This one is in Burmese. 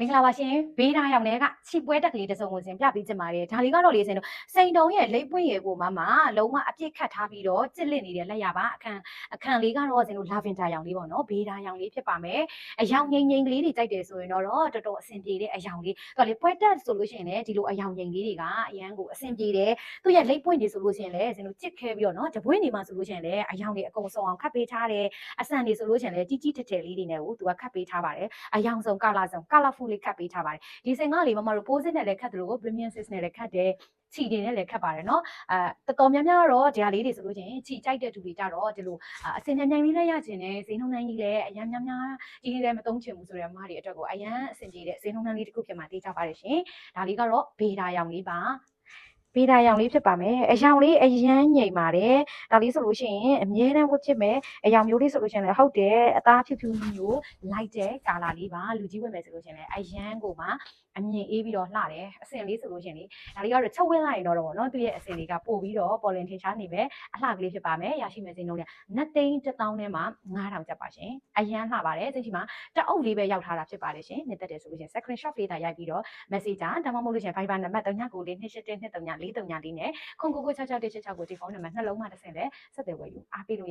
မင်္ဂလာပါရှင်ဘေးသားရောင်တွေကခြိပွဲတက်ကလေးတစ်စုံကိုစင်ပြပေးချင်ပါတယ်ဒါလေးကတော့လေစင်တို့စိန်တုံရဲ့လိပ်ပွင့်ရေကိုမှမှလုံးဝအပြစ်ခတ်ထားပြီးတော့ကျစ်လစ်နေတဲ့လက်ရပါအခန်းအခန်းလေးကတော့စင်တို့လာဗင်တာရောင်လေးပေါ့နော်ဘေးသားရောင်လေးဖြစ်ပါမယ်အယောင်ငိမ့်ငိမ့်ကလေးတွေကြိုက်တယ်ဆိုရင်တော့တော်တော်အဆင်ပြေတဲ့အယောင်လေးတော်လေပွဲတက်ဆိုလို့ရှိရင်လည်းဒီလိုအယောင်ငိမ့်လေးတွေကအရန်ကိုအဆင်ပြေတယ်သူရဲ့လိပ်ပွင့်တွေဆိုလို့ရှိရင်လည်းစင်တို့ချစ်ခဲပြီးတော့နော်တပွင့်တွေမှာဆိုလို့ရှိရင်လည်းအယောင်တွေအကုန်စုံအောင်ခတ်ပေးထားတယ်အဆန်တွေဆိုလို့ရှိရင်လည်းကြီးကြီးထက်ထက်လေးတွေနဲ့ကိုသူကခတ်ပေးထားပါတယ်အယောင်စုံကာလာစုံ colorful လေးခတ်ပေးထားပါတယ် ဒီစင်ကလေမမတို့ပိုးစစ်နဲ့လည်းခတ်တယ်လို့ premium sis နဲ့လည်းခတ်တယ်ချီတင်နဲ့လည်းခတ်ပါတယ်เนาะအဲတော်တော်များများတော့ဒီဟာလေးတွေဆိုလို့ချင်းချီကြိုက်တဲ့သူတွေကြတော့ဒီလိုအစင်မြန်မြန်လေးလည်းရချင်တယ်ဈေးနှုန်းတန်းကြီးလည်းအရင်များများကြီးကြီးလည်းမသုံးချင်ဘူးဆိုတဲ့အမားတွေအတွက်ကိုအရင်အဆင်ပြေတဲ့ဈေးနှုန်းတန်းလေးတစ်ခုဖြစ်မှာတေးကြပါတယ်ရှင်ဒါလေးကတော့ဘေဒါရောင်လေးပါ ဘေဒါရောင်လေးဖြစ်ပါမယ်အယောင်လေးအရန်ညိမ်ပါတယ်ဒါလေးဆိုလို့ရှိရင်အမြဲတမ်းဝတ်ဖြစ်မယ်အယောင်မျိုးလေးဆိုလို့ရှိရင်လည်းဟုတ်တယ်အသားဖြူဖြူမျိုးလိုက်တဲ့ကာလာလေးပါလူကြီးဝတ်မယ်ဆိုလို့ရှိရင်လည်းအရန်ကိုမှအမြင်အေးပြီးတော့လှတယ်အစင်လေးဆိုလို့ရှရင်လေဒါလေးကတော့ချုပ်ဝင်းလိုက်ရင်တော့တော့ဗောနော်သူရဲ့အစင်လေးကပို့ပြီးတော့ပေါ်လင်ထင်ရှားနေပဲအလှကလေးဖြစ်ပါမယ်ရရှိမယ်စိန်လုံးလေးနတ်သိန်းတစ်တောင်းထဲမှာ9000ကျပ်ပါရှင်အရန်လှပါတယ်စိတ်ရှိမှာတအုပ်လေးပဲရောက်ထားတာဖြစ်ပါတယ်ရှင်နှစ်သက်တယ်ဆိုလို့ရှရင် screenshot လေးသာရိုက်ပြီးတော့ messenger ဒါမှမဟုတ်လို့ရှရင် Viber နံပါတ်39လေး281 239 439လေးနဲ့ခုံကိုကို6666ကိုဒီဖုန်းနံပါတ်နှလုံးမှတစ်ဆင့်လဲဆက်သွယ်ဝယ်ယူအားပေးလို့